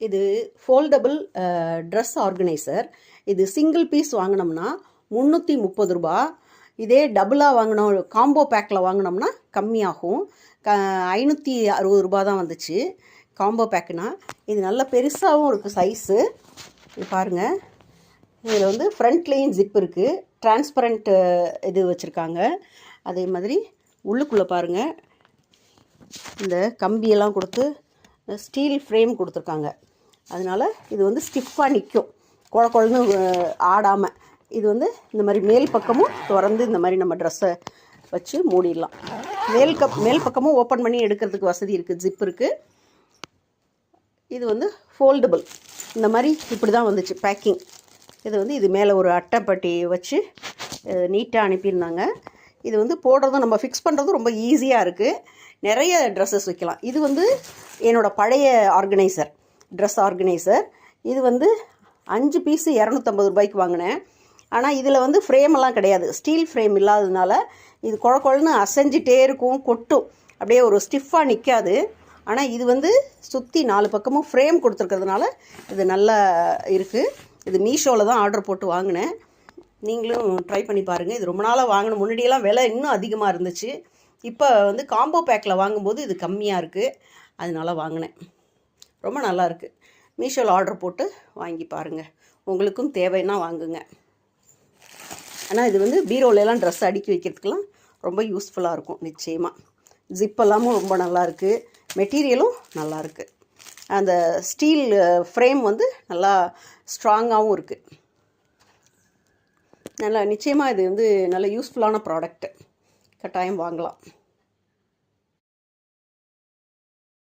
இது foldable dress organiser இது single piece வாங்கினோம்னா முந்நூற்றி முப்பது ரூபா. இதே டபுளாக வாங்கினோம் காம்போ பேக்கில் வாங்கினோம்னா கம்மியாகும். க ஐநூற்றி அறுபது ரூபா தான் வந்துச்சு காம்போ பேக்குனா இது நல்ல பெருசாகவும் இருக்குது சைஸு இது பாருங்கள் இதில் வந்து ஃப்ரண்ட்லேயும் ஜிப் இருக்குது டிரான்ஸ்பரண்ட் இது வச்சுருக்காங்க. அதே மாதிரி உள்ளுக்குள்ளே பாருங்கள் இந்த கம்பியெல்லாம் கொடுத்து ஸ்டீல் ஃப்ரேம் கொடுத்துருக்காங்க. அதனால இது வந்து ஸ்டிஃபாக நிற்கும் குழ குழன்னு ஆடாமல் இது வந்து இந்த மாதிரி மேல் பக்கமும் திறந்து இந்த மாதிரி நம்ம ட்ரெஸ்ஸை வச்சு மூடிடலாம். மேல் கப் மேல் பக்கமும் ஓப்பன் பண்ணி எடுக்கிறதுக்கு வசதி இருக்குது ஜிப் இருக்குது இது வந்து ஃபோல்டபுள் இந்த மாதிரி இப்படி தான் வந்துச்சு. பேக்கிங் இது வந்து இது மேலே ஒரு அட்டைப்பட்டி வச்சு நீட்டாக அனுப்பியிருந்தாங்க. இது வந்து போடுறதும் நம்ம ஃபிக்ஸ் பண்ணுறதும் ரொம்ப ஈஸியாக இருக்குது நிறைய ட்ரெஸ்ஸஸ் வைக்கலாம். இது வந்து என்னோடய பழைய ஆர்கனைசர் ட்ரெஸ் ஆர்கனைசர் இது வந்து அஞ்சு பீஸு இரநூத்தம்பது ரூபாய்க்கு வாங்கினேன். ஆனால் இதில் வந்து ஃப்ரேம் எல்லாம் கிடையாது. ஸ்டீல் ஃப்ரேம் இல்லாததுனால இது குழ குழன்னு அசைஞ்சிட்டே இருக்கும் கொட்டும். அப்படியே ஒரு ஸ்டிஃபாக நிற்காது ஆனால் இது வந்து சுற்றி நாலு பக்கமும் ஃப்ரேம் கொடுத்துருக்கிறதுனால இது நல்லா இருக்குது இது மீஷோவில் தான் ஆர்டர் போட்டு வாங்கினேன். நீங்களும் ட்ரை பண்ணி பாருங்கள் இது ரொம்ப நாளாக வாங்கின முன்னாடியெல்லாம் விலை இன்னும் அதிகமாக இருந்துச்சு. இப்போ வந்து காம்போ பேக்கில் வாங்கும்போது இது கம்மியாக இருக்குது அதனால வாங்கினேன். ரொம்ப நல்லாயிருக்கு மீஷோவில் ஆர்டர் போட்டு வாங்கி பாருங்கள் உங்களுக்கும் தேவைன்னா வாங்குங்க. ஆனால் இது வந்து பீரோலெலாம் ட்ரெஸ் அடுக்கி வைக்கிறதுக்கெலாம் ரொம்ப யூஸ்ஃபுல்லாக இருக்கும். நிச்சயமாக ஜிப்பெல்லாமும் ரொம்ப நல்லாயிருக்கு மெட்டீரியலும் நல்லா இருக்குது அந்த ஸ்டீல் ஃப்ரேம் uh, வந்து நல்லா ஸ்ட்ராங்காகவும் இருக்குது நல்லா நிச்சயமாக இது வந்து நல்ல யூஸ்ஃபுல்லான ப்ராடக்ட்டு கட்டாயம் வாங்கலாம்.